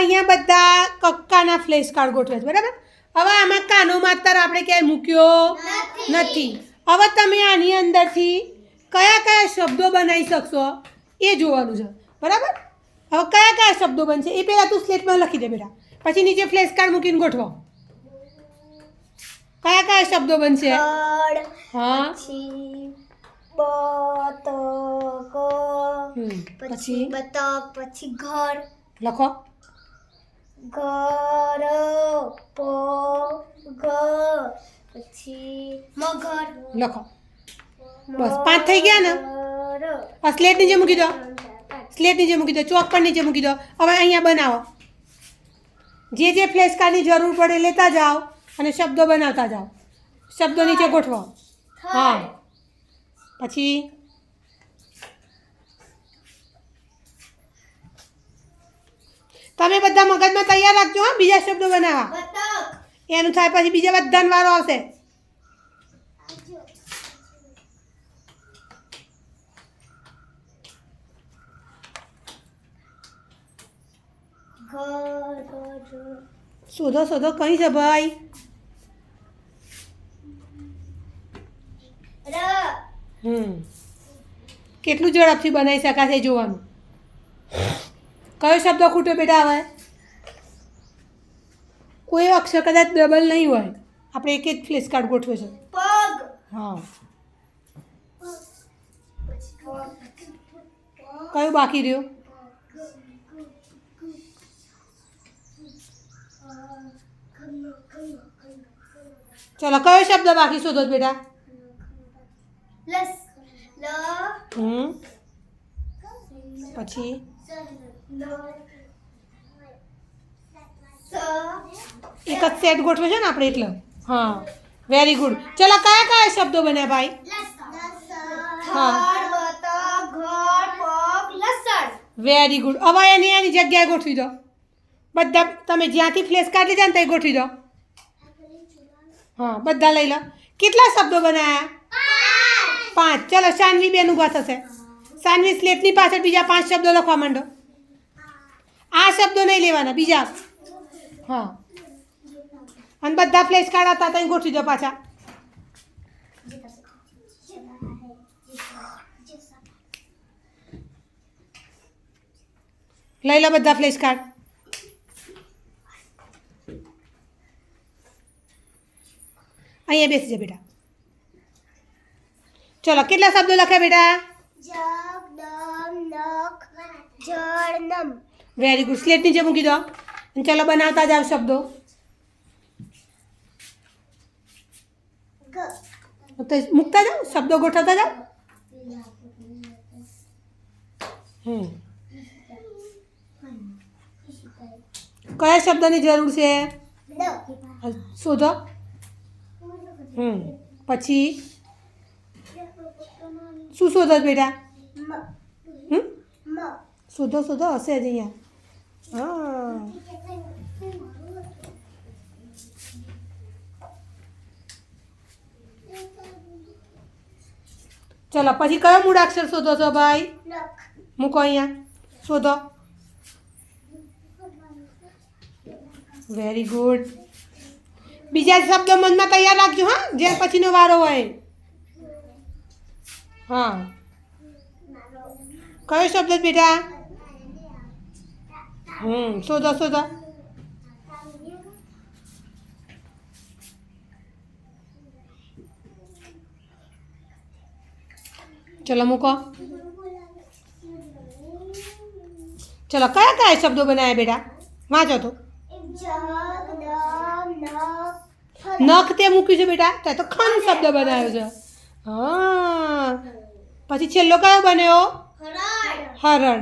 અહીંયા બધા કક્કાના flash card ગોઠવે છે બરાબર હવે આમાં કાનો માતર આપણે ક્યાંય મૂક્યો નથી હવે તમે આની અંદરથી કયા કયા શબ્દો બનાવી શકશો એ જોવાનું છે બરાબર હવે કયા કયા શબ્દો બનશે એ પહેલાં તું સ્લેટમાં લખી દે બેટા પછી નીચે ફ્લેશ કાર્ડ મૂકીને ગોઠવો કયા કયા શબ્દો બનશે હા બતક પછી બતક પછી ઘર લખો ગર પ ગ પછી મગર લખો બસ પાંચ થઈ ગયા ને આ સ્લેટ નીચે મૂકી દો સ્લેટ નીચે મૂકી દો ચોક પણ નીચે મૂકી દો હવે અહીંયા બનાવો જે જે ફ્લેશ કાર્ડની જરૂર પડે લેતા જાઓ અને શબ્દો બનાવતા જાઓ શબ્દો નીચે ગોઠવો હા પછી તમે બધા મગજમાં તૈયાર રાખજો હા બીજા શબ્દો બનાવવા એનું થાય પછી બીજા બધાને વારો આવશે શોધો શોધો કઈ છે ભાઈ હમ કેટલું ઝડપથી બનાવી શકાશે જોવાનું કયો શબ્દ ખૂટ્યો બેટા હવે કોઈ અક્ષર કદાચ ડબલ નહીં હોય આપણે એક જ ફ્લેશ કાર્ડ ગોઠવશું પગ હા પગ કયો બાકી રહ્યો અ કમ કમ કમ ચાલો કયો શબ્દ બાકી છોડો બેટા પ્લસ લ હ પછી એક જ સેટ ગોઠવે છે ને આપણે એટલે હા વેરી ગુડ ચલો કયા કયા શબ્દો બન્યા ભાઈ હા વેરી ગુડ હવે એની એની જગ્યાએ ગોઠવી દો બધા તમે જ્યાંથી ફ્લેશ કાઢી લીધા ને ત્યાં ગોઠવી દો હા બધા લઈ લો કેટલા શબ્દો બનાયા પાંચ ચલો સાનવી બેન ઊભા થશે સાનવી સ્લેટની પાછળ બીજા પાંચ શબ્દો લખવા માંડો આ શબ્દો નહીં લેવાના બીજા હા અને બધા ફ્લેશ કાર્ડ હતા ત્યાં ગોઠવી દો પાછા લઈ લો બધા ફ્લેશ કાર્ડ અહીંયા બેસી જા બેટા ચલો કેટલા શબ્દો લખ્યા બેટા જગ દમ લખ જળ નમ वेरी गुड स्लेट नीचे मुकी दो चलो बनाता जाओ शब्दों तो मुकता जाओ शब्दों गोठाता जाओ हम्म। कया शब्द ने जरूर से शोध हम्म, पची शू शोध बेटा सुधो सुधो हसे जी हाँ चलो पी क्या मूड़ाक्षर शोधो छो भाई मूको अ शोधो वेरी गुड बीजा शब्द तो मन में तैयार रखियो हाँ जे पी वो हो हाँ क्यों शब्द बेटा हम्म, सो जा सो जा चलो मुको चलो क्या क्या शब्दों बनाया बेटा वाचो तो नख ते मूक बेटा ते तो खन शब्द बनाया हाँ पीछे क्या बनो हरण